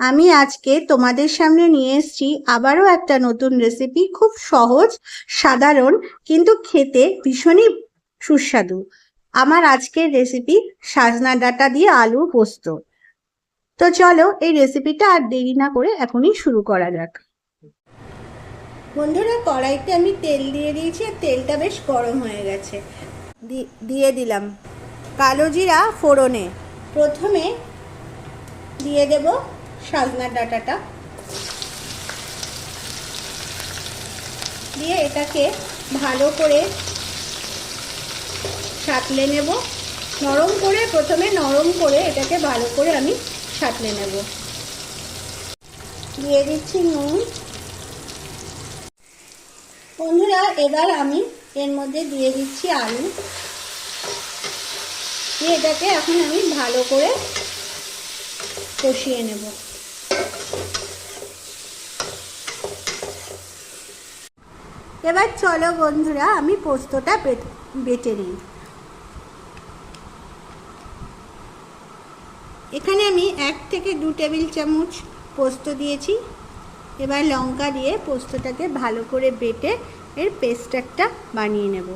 আমি আজকে তোমাদের সামনে নিয়ে এসেছি আবারও একটা নতুন রেসিপি খুব সহজ, সাধারণ, কিন্তু খেতে ভীষণই সুস্বাদু। আমার আজকের রেসিপি সাজনা ডাঁটা দিয়ে আলু পোস্ত। তো চলো এই রেসিপিটা আর দেরি না করে এখনই শুরু করা যাক। বন্ধুরা, কড়াইতে আমি তেল দিয়ে দিয়েছি, আর তেলটা বেশ গরম হয়ে গেছে। দিয়ে দিলাম কালো জিরা ফোড়নে। প্রথমে দিয়ে দেব সাজনার ডাঁটাটা। দিয়ে এটাকে ভালো করে সাঁতলে নেব। নরম করে, প্রথমে নরম করে এটাকে ভালো করে আমি সাঁতলে নেব। দিয়ে দিচ্ছি নুন। বন্ধুরা, এবার আমি এর মধ্যে দিয়ে দিচ্ছি আলু। দিয়ে এটাকে এখন আমি ভালো করে কষিয়ে নেব। এবার চলো বন্ধুরা, আমি পোস্তটা বেটে নিই। এখানে আমি এক থেকে দু টেবিল চামচ পোস্ত দিয়েছি। এবার লঙ্কা দিয়ে পোস্তটাকে ভালো করে বেটে এর পেস্ট একটা বানিয়ে নেব।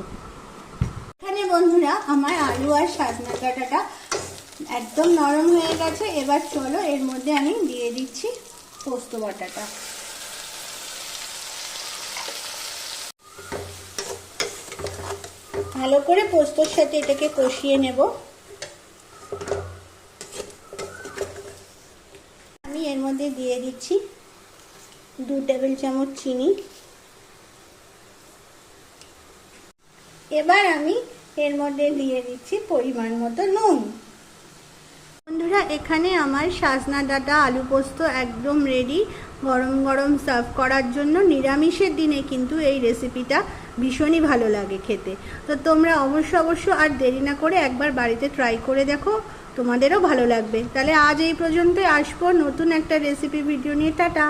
এখানে বন্ধুরা, আমার আলু আর সাজনা ডাঁটাটা একদম নরম হয়ে গেছে। এবার চলো এর মধ্যে আমি দিয়ে দিচ্ছি পোস্ত বাটাটা। ভালো করে পোস্তর সাথে এটাকে কষিয়ে নেব। আমি এর মধ্যে দিয়ে দিচ্ছি দু টেবিল চামচ চিনি। এবার আমি এর মধ্যে দিয়ে দিচ্ছি পরিমাণ মতো নুন। বন্ধুরা, এখানে আমার সাজনা ডাটা আলু পোস্ত একদম রেডি গরম গরম সার্ভ করার জন্য নিরামিষের দিনে কিন্তু এই রেসিপিটা ভীষণই ভালো লাগে খেতে। তো তোমরা অবশ্য অবশ্য আর দেরি না করে একবার বাড়িতে ট্রাই করে দেখো, তোমাদেরও ভালো লাগবে। তাহলে আজ এই পর্যন্তই আসব। নতুন একটা রেসিপি ভিডিও নিয়ে। টাটা!